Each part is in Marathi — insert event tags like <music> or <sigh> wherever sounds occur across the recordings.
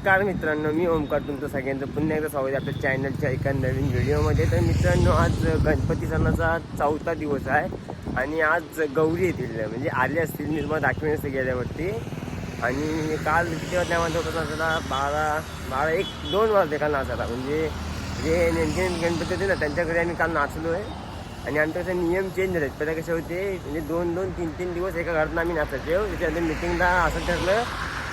नमस्कार मित्रांनो मी ओमकार तुमचं सगळ्यांचं पुन्हा एकदा स्वागत आपल्या चॅनलच्या एका नवीन व्हिडिओमध्ये. तर मित्रांनो आज गणपती सणाचा चौथा दिवस आहे आणि आज गौरी येतील. म्हणजे आले असतील मी तुम्हाला दाखवेन असते गेल्यावरती. आणि काल किती वाजता माझं होतं नाचायला बारा बारा एक दोन वाजले काल नाचायला. म्हणजे जे नेमके गणपती होते ना त्यांच्याकडे आम्ही काल नाचलो आहे आणि आमच्याकडे नियम चेंज झाले पहिला कसे होते म्हणजे दोन दोन तीन तीन दिवस एका घरात आम्ही नाचायचो. त्याच्यानंतर मिटिंगला असं ठरलं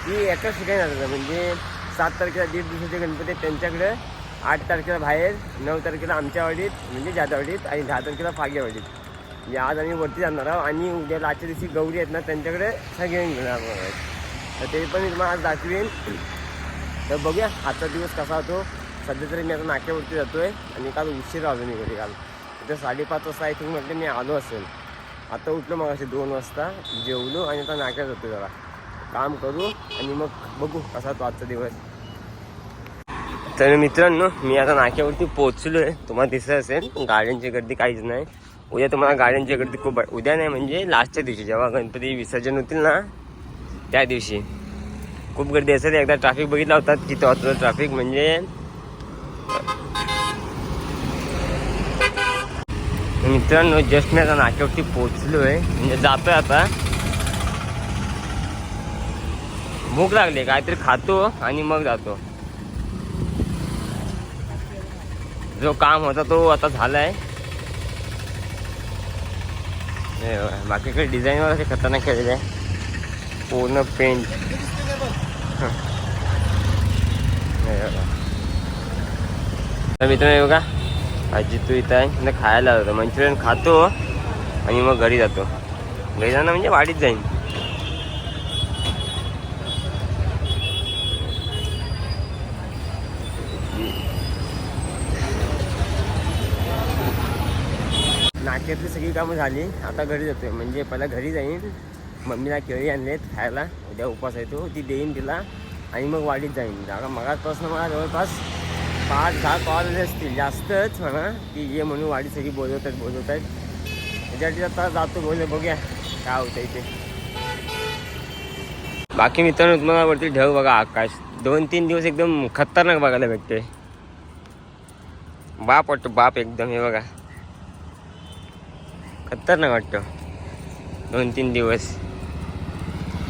की एकाच ठिकाणी नाचायचं. म्हणजे सात तारखेला दीड दिवसाचे गणपती त्यांच्याकडे आठ तारखेला बाहेर नऊ तारखेला आमच्या वाडीत म्हणजे जादावाडीत आणि दहा तारखेला फागेवाडीत म्हणजे आज आम्ही वरती जाणार आहोत आणि उद्या आजच्या दिवशी गौरी आहेत ना त्यांच्याकडे सगळे घेणार आहोत. तर ते पण मी तुम्हाला आज दाखवेन. तर बघूया आजचा दिवस कसा होतो. सध्या तरी मी आता नाक्यावरती जातो आहे आणि काल उशीर आलो मी घरी काल. तर साडेपाच वाजता आय थिंक म्हटलं मी आलो असेल. आता उठलो मग असे दोन वाजता जेवलो आणि आता नाक्यात जातो जरा. काम करू आणि मग बघू कसा तो आजचा दिवस. तर मित्रांनो मी आता नाक्यावरती पोहोचलो आहे तुम्हाला दिसत असेल गाड्यांची गर्दी काहीच नाही. उद्या तुम्हाला गाड्यांची गर्दी खूप उद्या नाही म्हणजे लास्टच्या दिवशी जेव्हा गणपती विसर्जन होतील ना त्या दिवशी. खूप गर्दी असेल. एकदा ट्रॅफिक बघितला होता किती होतं ट्रॅफिक म्हणजे मित्रांनो जस्ट मी आता नाक्यावरती पोहोचलो आहे म्हणजे जातोय आता. भूक लागली काहीतरी खातो आणि मग जातो. जो काम होता तो आता झालाय. बाकीकडे डिझाईन वगैरे खतरनाक केलेले आहे. पूर्ण पेंट मित्र मित्रांनो हे बघा. आजी तू इथं आहे. तिथं खायला जातो. मंचुरियन खातो आणि मग घरी जातो. घरी जाणं म्हणजे वाढीत जाईन. नाक्यातली सगळी कामं झाली. आता घरी जातोय. म्हणजे पहिला घरी जाईन. मम्मीला केळी आणलेत खायला. उद्या उपास आहे तो. ती देईन तिला. आणि मग वाडीत जाईन. जागा मगाचपासून मला जवळपास पाच दहा कॉल आले असतील. जास्तच म्हणा. की ये म्हणून वाडी सगळी बोलवत आहेत बोलवत आहेत त्याच्यासाठी आता जातो. बोलले बघूया. काय होतं इथे बाकी मित्रांनो तुम्हाला वरती ढग बघा. आकाश. दोन तीन दिवस एकदम खतरनाक बघायला भेटते बाप वाटतो बाप एकदम हे बघा. खतरनाक वाटतं. दोन तीन दिवस.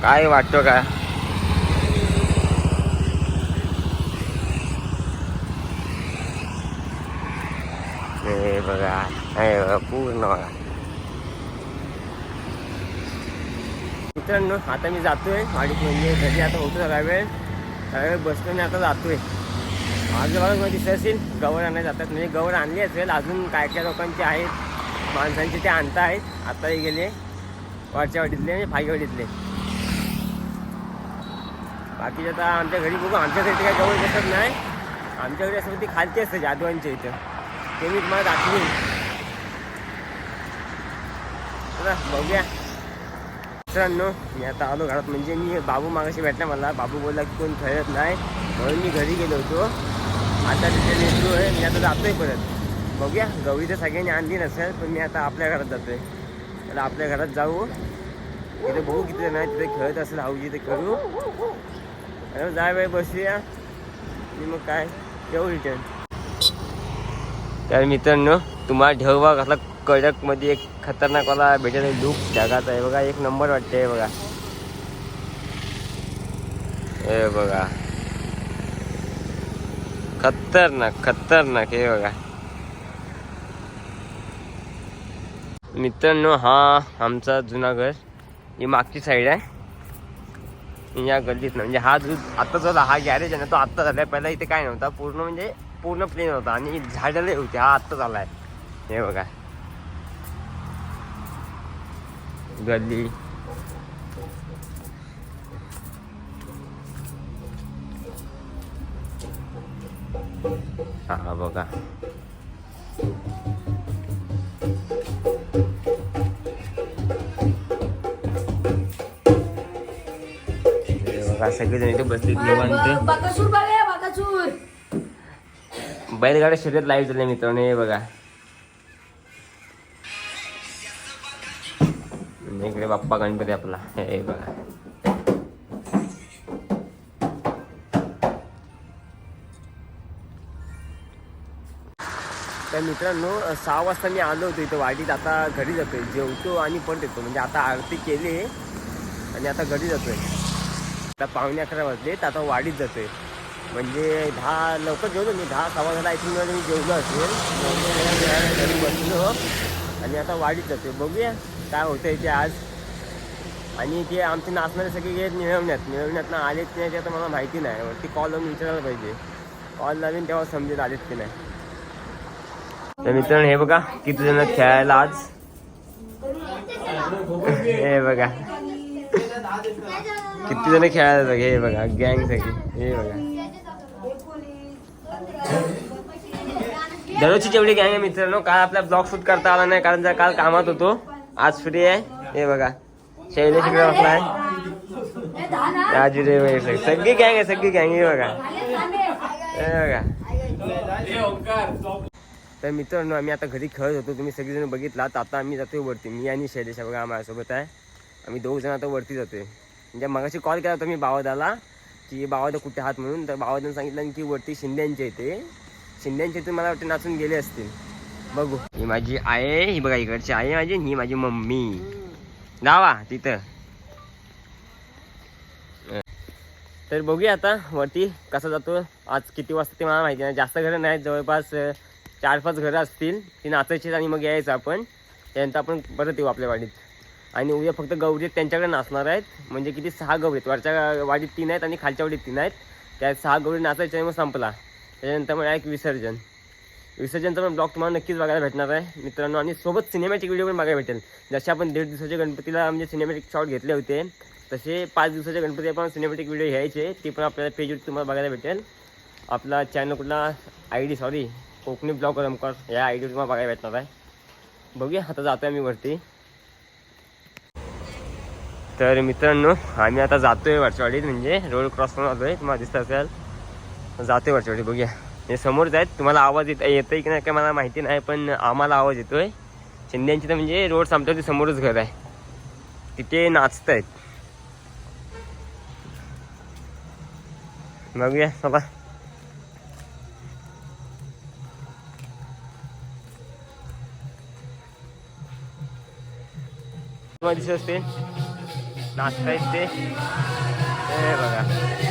काय वाटतो का? बघा नाही बघा पूर्ण बघा. मित्रांनो आता मी जातोय वाडीत म्हणजे घरी आता होतो सगळा वेळ. सगळा वेळ बसतो आणि आता जातोय. आजूबाजूला दिसत असेल गवर आणायला जातात. म्हणजे गवर आणली असेल अजून काय काय लोकांचे आहेत. माणसांचे ते आणता आहेत. आताही गेले. वरच्या वाडीतले आणि फागेवाडीतले बाकीचे आता आमच्या घरी बघू. आमच्या घरी काय जवळ बसत नाही. आमच्या घरी असं ती खालती असते जाधवांच्या इथं. ते मी तुम्हाला दाखवीन. चला बघूया. मित्रांनो मी आता आलो घरात. म्हणजे मी बाबू मागाशी भेटला मला. बाबू बोलला की कोण खेळत नाही. म्हणून मी घरी गेलो होतो. आता तिथे नेतो आहे. मी आता जातोय परत. बघूया. गौरी तर सगळ्यांनी आणली नसेल पण मी आता आपल्या घरात जातोय. तर आपल्या घरात जाऊ. तिथे बघू किती जण आहे तिथे खेळत असेल हाऊजी ते करू. आणि जाय बाय बसूया. आणि मग काय? ठेवू रिटर्न तर मित्रांनो तुम्हाला ठेवा कसला कडकमध्ये एक खतरनाकवाला भेटत लूक ढगाचा आहे बघा एक नंबर वाटते हे बघा. हे बघा. खतरनाक खतरनाक हे बघा. मित्रांनो हा आमचा जुना घर. ही मागची साईड आहे. या गल्लीत ना म्हणजे हा जो आता जो हा गॅरेज आहे ना तो आत्ता झालाय. पहिला इथे काय नव्हता पूर्ण म्हणजे पूर्ण प्लेन होता आणि झाडं होती हा आत्ता झाला आहे हे बघा. गल्ली. हा बघा. बघा सगळेजण इथे बसले निवांत बैलगाड्या शर्यत लाईव्ह झाले मित्रांनो हे बघा. इकडे बाप्पा गणपती आपला हे बघा. तर मित्रांनो सहा वाजता मी आलो होतो इथं वाडीत आता घरी जातोय. जेवतो आणि पण येतो म्हणजे आता आरती केली आणि आता घरी जातोय. आता पावणे अकरा वाजले तर आता वाडीत जातोय. म्हणजे दहा लवकर जेवलो मी दहा सव्वा आय थिंक मी जेवलो असेल जेवलो, घरी बसलो आणि आता वाडीत जातोय. बघूया काय होतंय ते आज. आणि ते आमचे नाचणारे सगळे गेले निळवण्यात निळवण्यात ना आलेत की नाही ते आता मला माहिती नाही. वरती कॉल लावून विचारायला पाहिजे. कॉल लावीन तेव्हा समजेल आलेत की नाही. तर मित्रांनो हे बघा किती जण खेळायला आज. हे बघा. <laughs> <laughs> किती जण खेळायला जातात? हे बघा गँग सगळी हे बघा. दररोजची जेवढी गँग आहे मित्रांनो काल आपला ब्लॉग शूट करता आला नाही कारण जर काल कामात होतो. आज फ्री आहे. हे बघा. शैलेश इकडे बसला आहे. राजू रे वगैरे सगळी गँग आहे सगळी गँग हे बघा. हे बघा. तर मित्रांनो आम्ही आता घरी खेळत होतो. तुम्ही सगळेजण बघितलात. आता आम्ही जातोय वरती. मी आणि शैलेश बघा आम्हाला सोबत आहे. आम्ही दोघ जण आता वरती जातोय. म्हणजे मगाशी कॉल केला होता मी बावादाला की बावादा कुठे आहात म्हणून. तर बावदानं सांगितलं की वरती शिंद्यांच्या इथे शिंद्यांच्या इथे मला वाटतं नाचून गेले असतील. बघू. ही माझी आहे ही बघा इकडची आहे माझी ही माझी मम्मी. जावा तिथं. तर बघूया आता वरती कसा जातो. आज किती वाजता ते मला माहिती नाही. जास्त घरं नाहीत. जवळपास चार पाच घरं असतील. ती नाचायची आणि मग यायचं आपण. त्यानंतर आपण परत येऊ आपल्या वाडीत आणि उद्या फक्त गौरी आहेत, त्यांच्याकडे नाचणार आहेत. म्हणजे किती सहा गौरी आहेत. वरच्या वाडीत तीन आहेत आणि खालच्या वाडीत तीन आहेत. त्या सहा गौरी नाचायच्या मग संपला. त्याच्यानंतर मग एक विसर्जन. विसर्जनचा पण ब्लॉग तुम्हाला नक्कीच बघायला भेटणार आहे. मित्रांनो आणि सोबत सिनेमॅटिक व्हिडिओ पण बघायला भेटेल. जसे आपण दीड दिवसाच्या गणपतीला म्हणजे सिनेमॅटिक शॉट घेतले होते तसे पाच दिवसाच्या गणपती आपण सिनेमॅटिक व्हिडिओ घ्यायचे. ते पण आपल्याला पेजवर तुम्हाला बघायला भेटेल. आपला चॅनल कुठला? I D sorry Konkani blog Ramkar. या आय डी तुम्हाला बघायला भेटणार आहे. बघूया आता जातो आहे मी वरती. तर मित्रांनो आम्ही आता जातोय वरचवाडीत म्हणजे रोड क्रॉस करून आलोय तुम्हाला दिसत असेल जातोय वरचवाडी बघूया. हे समोरच आहेत. तुम्हाला आवाज येत येतोय की नाही काय मला माहिती नाही पण आम्हाला आवाज येतोय. शिंद्यांची तर म्हणजे रोड संपल्यावरती समोरच घर आहे. तिथे नाचत आहेत. बघूया चला तुम्हाला दिसत असते नाचतायत ते? हे बघा.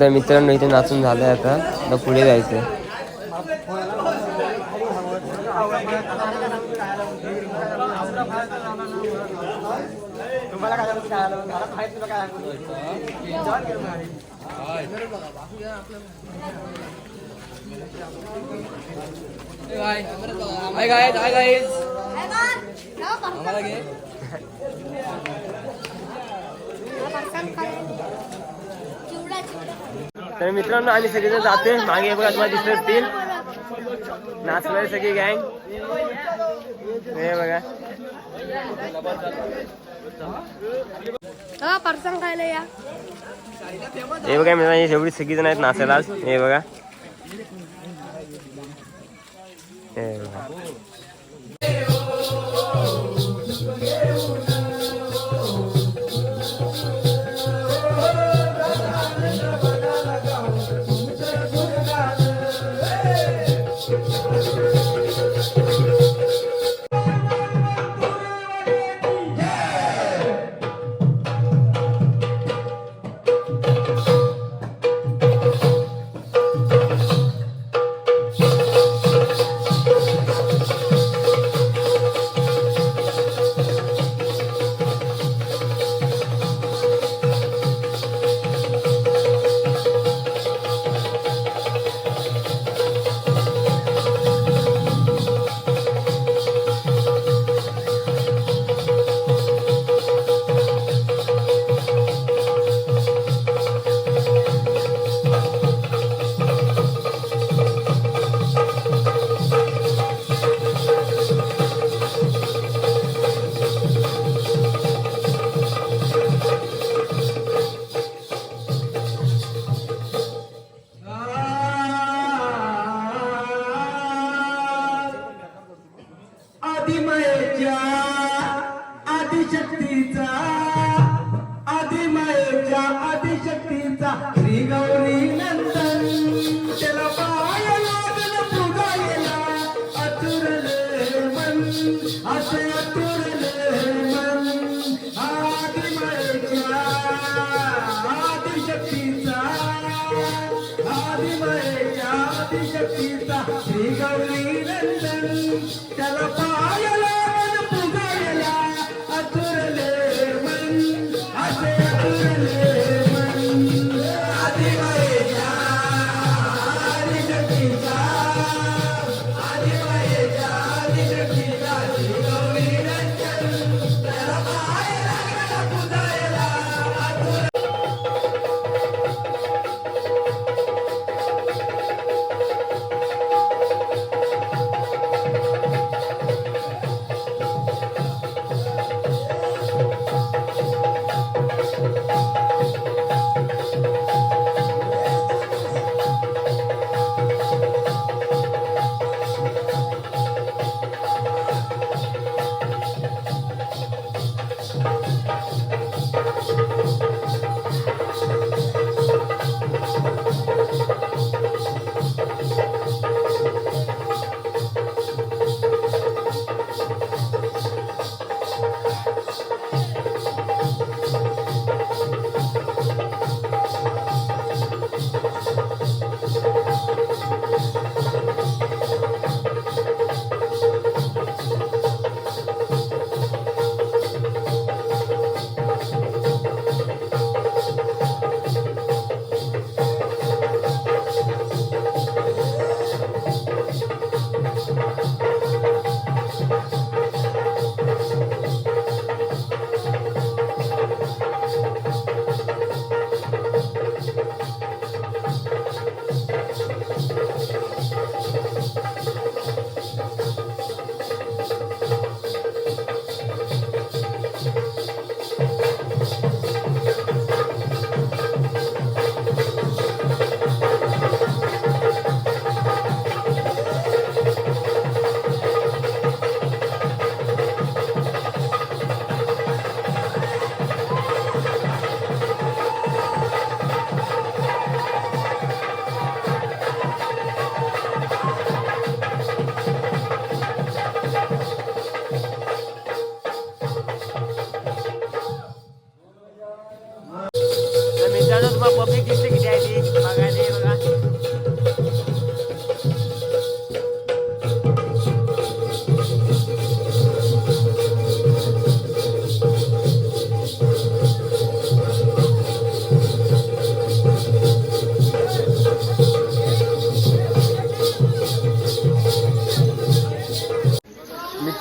तर मित्रांनो इथे नाचून झालंय आता. आता पुढे जायचं आम्हाला घे. तर मित्रांनो आम्ही सगळेजण जातोय. मागे बघा तुम्हाला दिसत असतील नाचणारे सगळी गँग हे बघा. हा परसन खायला या. हे बघा मित्रांनो एवढी सगळी जण आहेत नाचायला आज. हे बघा. हे बघा.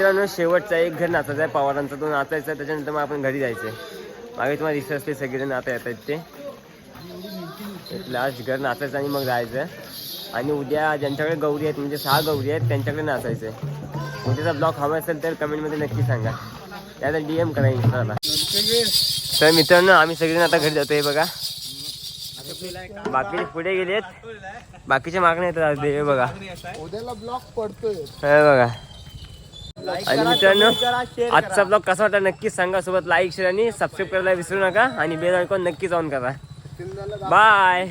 मित्रांनो शेवटचा एक घर नाचायचा आहे. पवारांचा तो नाचायचा आहे. त्याच्यानंतर मग आपण घरी जायचं मागे तुम्हाला दिसत असते सगळेजण आता येत आहेत ते. लास्ट घर नाचायचं आणि मग जायचं आणि उद्या ज्यांच्याकडे गौरी आहेत म्हणजे सहा गौरी आहेत त्यांच्याकडे नाचायचं आहे उद्याचा ब्लॉग हवा असेल तर कमेंटमध्ये नक्की सांगा. त्याला डी एम करा इंस्टाला तर मित्रांनो आम्ही सगळेजण आता घरी जातो हे बघा. बाकीचे पुढे गेलेत. बाकीचे मागणे येतात हे बघा. उद्याला ब्लॉक पडतोय. बघा. आणि मित्रांनो आजचा ब्लॉग कसा वाटला नक्कीच सांगा. सोबत लाईक शेअर आणि सबस्क्राईब करायला विसरू नका. आणि बेल आयकॉन नक्कीच ऑन करा. बाय